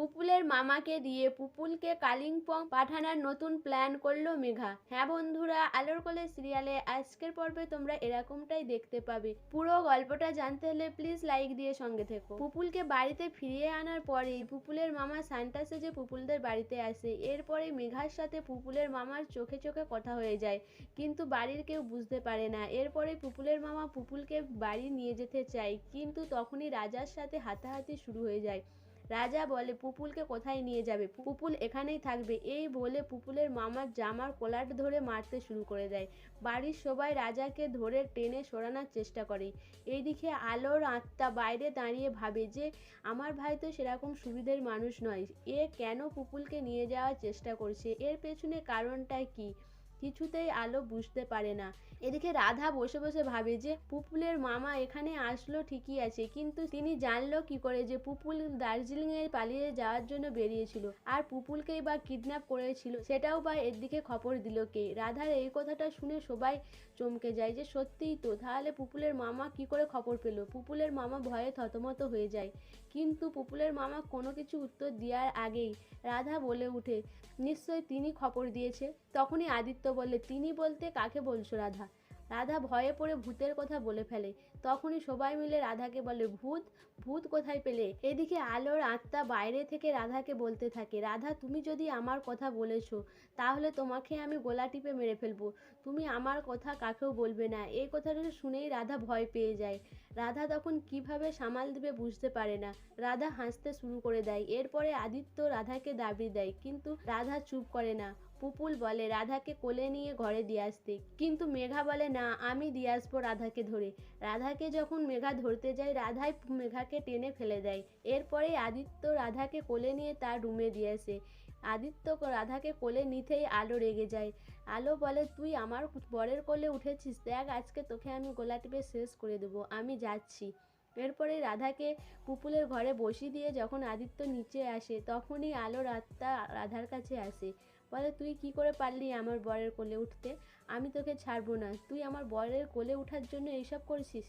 পুপুলের মামাকে দিয়ে পুপুলকে কালিম্পং পাঠানোর নতুন প্ল্যান করল মেঘা। হ্যাঁ বন্ধুরা, আলোর কোলে সিরিয়ালে আজকের পর্বে তোমরা এরকমটাই দেখতে পাবে। পুরো গল্পটা জানতে হলে প্লিজ লাইক দিয়ে সঙ্গে থেকো। পুপুলকে বাড়িতে ফিরিয়ে আনার পরে পুপুলের মামা সান্টা সেজে পুপুলদের বাড়িতে আসে, এরপরে মেঘার সাথে পুপুলের মামার চোখে চোখে কথা হয়ে যায়। কিন্তু বাড়ির কেউ বুঝতে পারে না। এরপরে পুপুলের মামা পুপুলকে বাড়ি নিয়ে যেতে চায়, কিন্তু তখনই রাজার সাথে হাতাহাতি শুরু হয়ে যায়। রাজা বলে, পুপুলকে কোথায় নিয়ে যাবে? পুপুল এখানেই থাকবে। এই বলে পুপুলের মামার জামার কোলাট ধরে মারতে শুরু করে দেয়। বাড়ির সবাই রাজাকে ধরে টেনে সরানোর চেষ্টা করে। এইদিকে আলোর আত্মা বাইরে দাঁড়িয়ে ভাবে যে, আমার ভাই তো সেরকম সুবিধের মানুষ নয়। এ কেন পুপুলকে নিয়ে যাওয়ার চেষ্টা করছে? এর পেছনে কারণটা কি? কিছুতেই আলো বুঝতে পারে না। এদিকে রাধা বসে বসে ভাবে যে, পুপুলের মামা এখানে আসলো ঠিকই আছে, কিন্তু তিনি জানলো কি করে যে, পুপুল দার্জিলিংয়ে পালিয়ে যাওয়ার জন্য বেরিয়েছিল আর পুপুলকেই বা কিডন্যাপ করেছিল। সেটাও বা এর দিকে খবর দিল কে? রাধার এই কথাটা শুনে সবাই চমকে যায় যে, সত্যিই তো, তাহলে পুপুলের মামা কি করে খবর পেল? পুপুলের মামা ভয়ে থতমত হয়ে যায়। কিন্তু পুপুলের মামা কোনো কিছু উত্তর দেওয়ার আগেই রাধা বলে উঠে নিশ্চয় তিনি খবর দিয়েছে? তখনই আদিত্য বলে তিনি বলতে কাকে বলছো রাধা? রাধা ভয়ে পড়ে ভূতের কথা বলে ফেলে। তখনই সবাই মিলে রাধাকে বলে, ভূত ভূত কোথায় পেলে? এদিকে আলোর আত্মা বাইরে থেকে রাধাকে বলতে থাকে, রাধা, তুমি যদি আমার কথা বলেছ, তাহলে তোমাকে আমি গোলা টিপে মেরে ফেলব। তুমি আমার কথা কাকেও বলবে না? এই কথাটা শুনেই রাধা ভয় পেয়ে যায়। রাধা তখন কীভাবে সামাল দিবে বুঝতে পারে না। রাধা হাসতে শুরু করে দেয়। এরপরে আদিত্য রাধাকে দাবি দেয়, কিন্তু রাধা চুপ করে না। পুপুল বলে, রাধাকে কোলে নিয়ে ঘরে দিয়ে আসতে। কিন্তু মেঘা বলে, না, আমি দিয়ে আসব রাধাকে ধরে। রাধাকে যখন মেঘা ধরতে যায়, রাধাই মেঘাকে টেনে ফেলে দেয়। এরপরে আদিত্য রাধাকে কোলে নিয়ে তার রুমে দিয়ে আসে। আদিত্য রাধাকে কোলে নিতেই আলো রেগে যায়। আলো বলে, তুই আমার বরের কোলে উঠেছিস, দেখ, আজকে তোকে আমি গোলা টিপে শেষ করে দেবো, আমি যাচ্ছি। এরপরে রাধাকে পুপুলের ঘরে বসিয়ে দিয়ে যখন আদিত্য নিচে আসে, তখনই আলোর আত্মা রাধার কাছে আসে। বলে, তুই কি করে পারলি আমার বরের কোলে উঠতে? আমি তোকে ছাড়বো না। তুই আমার বরের কোলে ওঠার জন্য এইসব করছিস?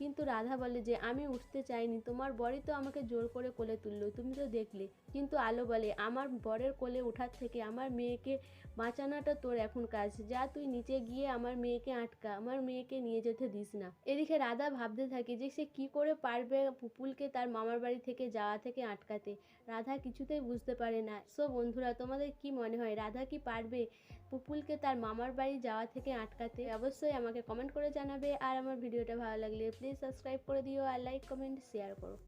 কিন্তু রাধা বলে যে, আমি উঠতে চাইনি, তোমার বরই তো আমাকে জোর করে কোলে তুললো, তুমি তো দেখলে। কিন্তু আলো বলে, আমার বরের কোলে ওঠার থেকে আমার মেয়েকে বাঁচানোটা তোর এখন কাজ, যা তুই নিচে গিয়ে আমার মেয়েকে আটকা, আমার মেয়েকে নিয়ে যেতে দিস না। এদিকে রাধা ভাবতে থাকে যে, সে কি করে পারবে পুপুলকে তার মামার বাড়ি থেকে যাওয়া থেকে আটকাতে? রাধা কিছুতেই বুঝতে পারে না। সো বন্ধুরা, তোমাদের কি মনে হয়, রাধা কি পারবে পুপুলকে তার মামার বাড়ি যাওয়া থেকে আটকাতে? অবশ্যই আমাকে কমেন্ট করে জানাবে, আর আমার ভিডিওটা ভালো লাগলে সাবস্ক্রাইব করে দিও আর লাইক কমেন্ট শেয়ার করো।